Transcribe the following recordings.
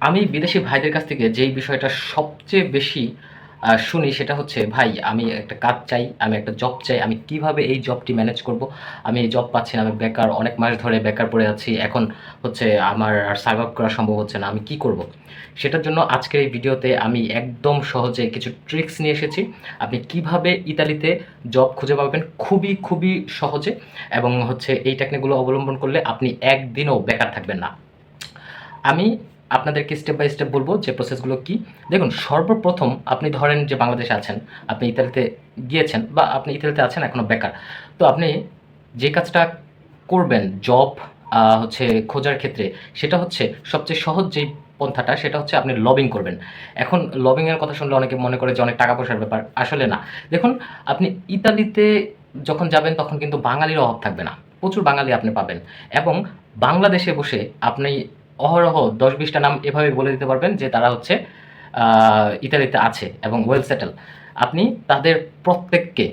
আমি বিদেশি ভাইদের কাছ থেকে যেই বিষয়টা সবচেয়ে বেশি শুনি সেটা হচ্ছে, ভাই, আমি একটা কাজ চাই, আমি একটা জব চাই, আমি কীভাবে এই জবটি ম্যানেজ করব? আমি এই জব পাচ্ছি না, আমি বেকার, অনেক মাস ধরে বেকার পড়ে আছি, এখন হচ্ছে আমার আর সার্ভ আপ করা সম্ভব হচ্ছে না, আমি কি করব? সেটার জন্য আজকের এই ভিডিওতে আমি একদম সহজে কিছু ট্রিক্স নিয়ে এসেছি। আপনি কীভাবে ইতালিতে জব খুঁজে পাবেন? খুবই খুবই সহজে এবং হচ্ছে এই টেকনিকগুলো অবলম্বন করলে আপনি একদিনও বেকার থাকবেন না। আমি আপনাদেরকে স্টেপ বাই স্টেপ বলব যে প্রসেসগুলো কি। দেখুন, সর্বপ্রথম আপনি ধরেন যে বাংলাদেশে আছেন, আপনি ইতালিতে গিয়েছেন বা আপনি ইতালিতে আছেন এখনও বেকার। তো আপনি যে কাজটা করবেন জব হচ্ছে খোঁজার ক্ষেত্রে, সেটা হচ্ছে সবচেয়ে সহজ যেই পন্থাটা, সেটা হচ্ছে আপনি লবিং করবেন। এখন লবিংয়ের কথা শুনলে অনেকে মনে করে যে অনেক টাকা পয়সার ব্যাপার, আসলে না। দেখুন, আপনি ইতালিতে যখন যাবেন, তখন কিন্তু বাঙালির অভাব থাকবে না। প্রচুর বাঙালি আপনি পাবেন। এবং বাংলাদেশে বসে আপনি অহরহ দশ বিশটা নাম এভাবে বলে দিতে পারবেন যে তারা হচ্ছে ইতালিতে আছে এবং ওয়েল সেটেল আপনি তাদের প্রত্যেককে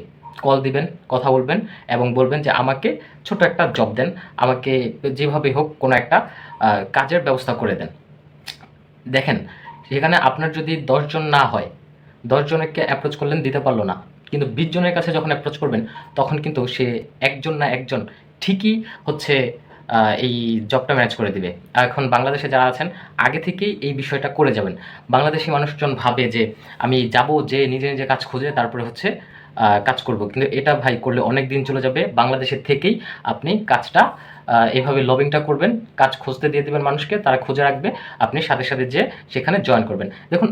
কল দিবেন, কথা বলবেন এবং বলবেন যে আমাকে ছোট একটা জব দেন, আমাকে যেভাবে হোক কোনো একটা কাজের ব্যবস্থা করে দেন। দেখেন, সেখানে আপনার যদি দশজন না হয় দশজনকে অ্যাপ্রোচ করলেন দিতে পারল না। কিন্তু বিশ জনের কাছে যখন অ্যাপ্রোচ করবেন, তখন কিন্তু সে একজন না একজন ঠিকই হচ্ছে এই জবটা ম্যানেজ করে দিবে। এখন বাংলাদেশে যারা আছেন, আগে থেকেই এই বিষয়টা করে যাবেন। বাংলাদেশি মানুষজন ভাবে যে, আমি যাব যে নিজে নিজে কাজ খুঁজে তারপরে হচ্ছে কাজ করব। কিন্তু এটা ভাই করলে অনেক দিন চলে যাবে। বাংলাদেশের থেকেই আপনি কাজটা এভাবে লবিংটা করবেন। কাজ খুঁজতে দিয়ে দেবেন মানুষকে, তারা খুঁজে রাখবে। আপনি সাথে সাথে যে সেখানে জয়েন করবেন। দেখুন,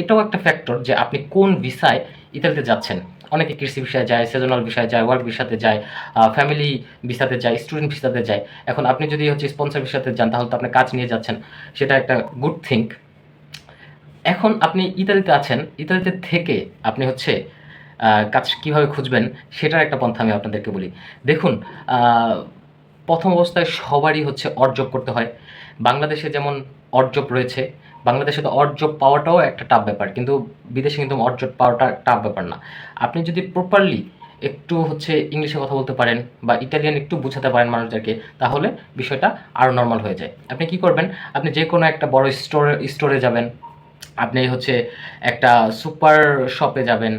এটাও একটা ফ্যাক্টর যে আপনি কোন ভিসায় ইতালিতে যাচ্ছেন। অনেকে কৃষি বিষয়ে যায় সেজনাল বিষয়ে যায় ওয়ার্ক ভিসাতে যায় ফ্যামিলি ভিসাতে যায় স্টুডেন্ট ভিসাতে যায়। এখন আপনি যদি হচ্ছে স্পন্সর ভিসাতে যান, তাহলে তো আপনি কাজ নিয়ে যাচ্ছেন। সেটা একটা গুড থিঙ্ক এখন আপনি ইতালিতে আছেন, ইতালিতে থেকে আপনি হচ্ছে কাজ কীভাবে খুঁজবেন, সেটার একটা পন্থা আমি আপনাদেরকে বলি। দেখুন প্রথম অবস্থায় সবারই হচ্ছে অর্জব করতে হয়। বাংলাদেশে যেমন অর্জব রয়েছে, বাংলাদেশে তো অর্জব পাওয়াটাও একটা টাফ ব্যাপার, কিন্তু বিদেশে কিন্তু অর্জব পাওয়াটা টাফ ব্যাপার না। আপনি যদি প্রপারলি একটু হচ্ছে ইংলিশে কথা বলতে পারেন বা ইটালিয়ান একটু বুঝাতে পারেন মানুষদেরকে, তাহলে বিষয়টা আরও নর্মাল হয়ে যায়। আপনি কি করবেন? আপনি যে কোনো একটা বড় স্টোরে স্টোরে যাবেন আপনি হচ্ছে একটা সুপার শপে যাবেন,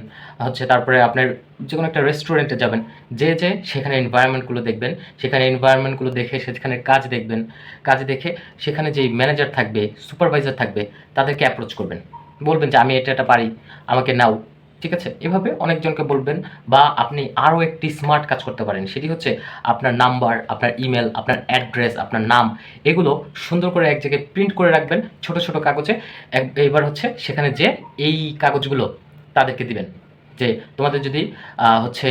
হচ্ছে তারপরে আপনার যে কোনো একটা রেস্টুরেন্টে যাবেন, যে যে সেখানে এনভায়রনমেন্টগুলো দেখবেন, সেখানে এনভায়রনমেন্টগুলো দেখে সেখানে কাজ দেখবেন, কাজ দেখে সেখানে যেই ম্যানেজার থাকবে সুপারভাইজার থাকবে, তাদেরকে অ্যাপ্রোচ করবেন। বলবেন যে, আমি এটা এটা পারি, আমাকে নাও। ঠিক আছে? এভাবে অনেকজনকে বলবেন বা আপনি আরও একটি স্মার্ট কাজ করতে পারেন। সেটি হচ্ছে আপনার নাম্বার আপনার ইমেল আপনার অ্যাড্রেস আপনার নাম, এগুলো সুন্দর করে এক জায়গায় প্রিন্ট করে রাখবেন ছোট ছোট কাগজে। এবার হচ্ছে সেখানে যে এই কাগজগুলো তাদেরকে দিবেন। যে তোমাদের যদি হচ্ছে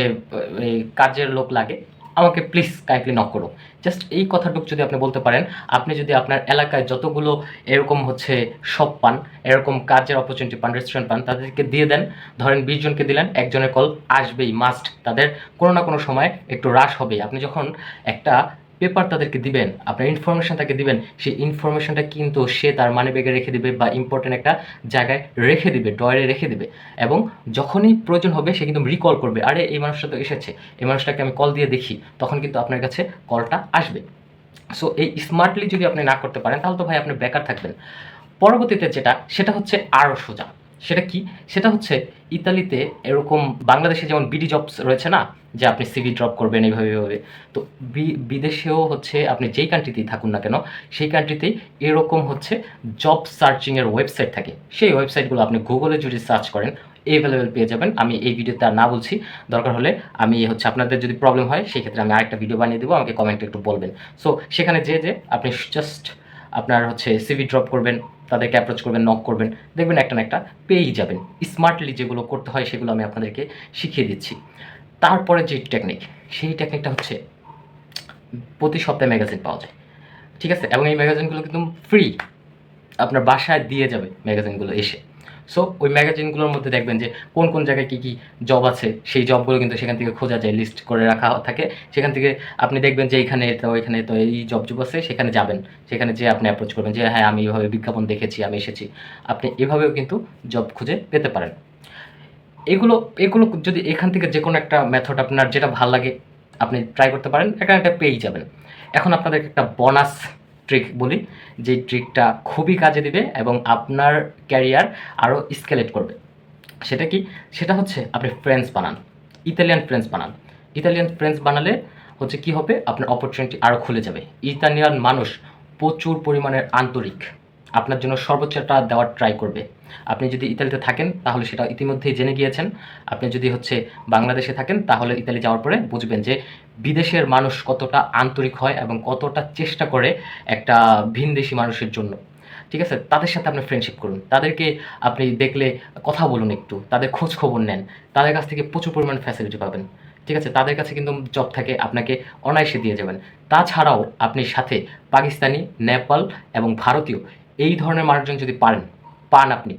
কাজের লোক লাগে আমাকে প্লিজ কাইন্ডলি নক করো। জাস্ট এই কথাটুকু যদি আপনি বলতে পারেন, আপনি যদি আপনার এলাকায় যতগুলো এরকম হচ্ছে শপ পান, এরকম কাজের অপরচুনিটি পান রেস্টুরেন্ট পান, তাদেরকে দিয়ে দেন, ধরেন বিশ জনকে দিলেন, একজনের কল আসবেই মাস্ট তাদের কোনো না কোনো সময় একটু হ্রাস হবে আপনি যখন একটা পেপার তাদেরকে দিবেন, আপনার ইনফরমেশন তাকে দিবেন, সেই ইনফরমেশনটা কিন্তু সে তার মানি ব্যাগে রেখে দিবে বা ইম্পর্টেন্ট একটা জায়গায় রেখে দিবে ডয়ারে রেখে দিবে। এবং যখনই প্রয়োজন হবে, সে কিন্তু রিকল করবে, আরে এই মানুষটা তো এসেছে, এই মানুষটাকে আমি কল দিয়ে দেখি, তখন কিন্তু আপনার কাছে কলটা আসবে। সো এই স্মার্টলি যদি আপনি না করতে পারেন, তাহলে তো ভাই আপনি বেকার থাকবেন। পরবর্তীতে যেটা, সেটা হচ্ছে আরও সোজা। সেটা কি? সেটা হচ্ছে ইতালিতে এরকম বাংলাদেশে যেমন বিডি জবস রয়েছে না, যে আপনি সিভি ড্রপ করবেন এইভাবে এইভাবে। তো বিদেশেও হচ্ছে আপনি যেই কান্ট্রিতেই থাকুন না কেন, সেই কান্ট্রিতেই এরকম হচ্ছে জব সার্চিংয়ের ওয়েবসাইট থাকে। সেই ওয়েবসাইটগুলো আপনি গুগলে যদি সার্চ করেন এভেলেবেল পেয়ে যাবেন। আমি এই ভিডিওতে আর না বলছি, দরকার হলে আমি হচ্ছে আপনাদের যদি প্রবলেম হয়, সেই ক্ষেত্রে আমি আরেকটা ভিডিও বানিয়ে দেবো, আমাকে কমেন্টে একটু বলবেন। সো সেখানে যে যে আপনি জাস্ট আপনার হচ্ছে সিভি ড্রপ করবেন, তাদেরকে অ্যাপ্রোচ করবেন নক করবেন, দেখবেন একটা না একটা পেয়েই যাবেন। স্মার্টলি যেগুলো করতে হয় সেগুলো আমি আপনাদেরকে শিখিয়ে দিচ্ছি। তারপরে যে টেকনিক সেই টেকনিকটা হচ্ছে প্রতি সপ্তাহে ম্যাগাজিন পাওয়া যায়। ঠিক আছে? এবং এই ম্যাগাজিনগুলো কিন্তু ফ্রি আপনার বাসায় দিয়ে যাবে ম্যাগাজিনগুলো এসে। সো ওই ম্যাগাজিনগুলোর মধ্যে দেখবেন যে কোন কোন জায়গায় কী কী জব আছে, সেই জবগুলো কিন্তু সেখান থেকে খোঁজা যায় লিস্ট করে রাখা থাকে। সেখান থেকে আপনি দেখবেন যে এখানে তো এখানে তো এই জব জব আছে, সেখানে যাবেন। সেখানে যে আপনি অ্যাপ্রোচ করবেন যে হ্যাঁ আমি এভাবে বিজ্ঞাপন দেখেছি, আমি এসেছি। আপনি এভাবেও কিন্তু জব খুঁজে পেতে পারেন। এগুলো এগুলো যদি এখান থেকে যে কোনো একটা মেথড আপনার যেটা ভালো লাগে, আপনি ট্রাই করতে পারেন, এখানে একটা পেয়েই যাবেন। এখন আপনাদেরকে একটা বোনাস ট্রিক বলি, যে ট্রিকটা খুবই কাজে দিবে এবং আপনার ক্যারিয়ার আরও স্কেলেট করবে। সেটা কি? সেটা হচ্ছে আপনি ফ্রেন্ডস বানান ইতালিয়ান ফ্রেন্ডস বানান। ইতালিয়ান ফ্রেন্ডস বানালে হচ্ছে কি হবে? আপনার অপরচুনিটি আরও খুলে যাবে। ইতালিয়ান মানুষ প্রচুর পরিমাণের আন্তরিক। আপনার জন্য সর্বোচ্চটা দেওয়ার ট্রাই করবে। আপনি যদি ইতালিতে থাকেন, তাহলে সেটা ইতিমধ্যেই জেনে গিয়েছেন। আপনি যদি হচ্ছে বাংলাদেশে থাকেন, তাহলে ইতালি যাওয়ার পরে বুঝবেন যে বিদেশের মানুষ কতটা আন্তরিক হয় এবং কতটা চেষ্টা করে একটা ভিনদেশি মানুষের জন্য। ঠিক আছে? তাদের সাথে আপনি ফ্রেন্ডশিপ করুন। তাদেরকে আপনি দেখলে কথা বলুন একটু। তাদের খোঁজ খবর নেন। তাদের কাছ থেকে প্রচুর পরিমাণ ফ্যাসিলিটি পাবেন। ঠিক আছে? তাদের কাছে কিন্তু জব থাকে, আপনাকে অনায়াসে দিয়ে যাবেন। তাছাড়াও আপনি সাথে পাকিস্তানি, নেপাল এবং ভারতীয় ধরনের মানুষজন যদি পারেন, পান আপনি,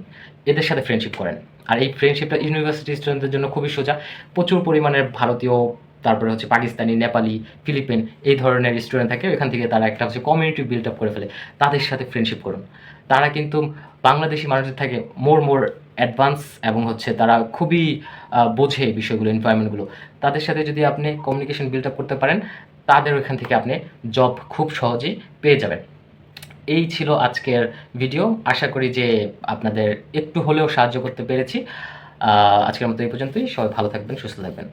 এদের সাথে ফ্রেন্ডশিপ করেন। আর এই ফ্রেন্ডশিপটা ইউনিভার্সিটি স্টুডেন্টদের জন্য খুবই সোজা। প্রচুর পরিমাণের ভারতীয়, তারপরে হচ্ছে পাকিস্তানি, নেপালি, ফিলিপিন এই ধরনের স্টুডেন্ট থাকে। ওইখান থেকে তারা একটা হচ্ছে কমিউনিটি বিল্ড আপ করে ফেলে। তাদের সাথে ফ্রেন্ডশিপ করুন। তারা কিন্তু বাংলাদেশি মানুষের থেকে মোর মোর অ্যাডভান্স এবং হচ্ছে তারা খুবই বোঝে বিষয়গুলো এনভায়রনমেন্টগুলো তাদের সাথে যদি আপনি কমিউনিকেশন বিল্ড আপ করতে পারেন, তাদের ওইখান থেকে আপনি জব খুব সহজেই পেয়ে যাবেন। এই ছিল আজকের ভিডিও আশা করি যে আপনাদের একটু হলেও সাহায্য করতে পেরেছি। আজকের মতো এই পর্যন্তই। সবাই ভালো থাকবেন, সুস্থ থাকবেন।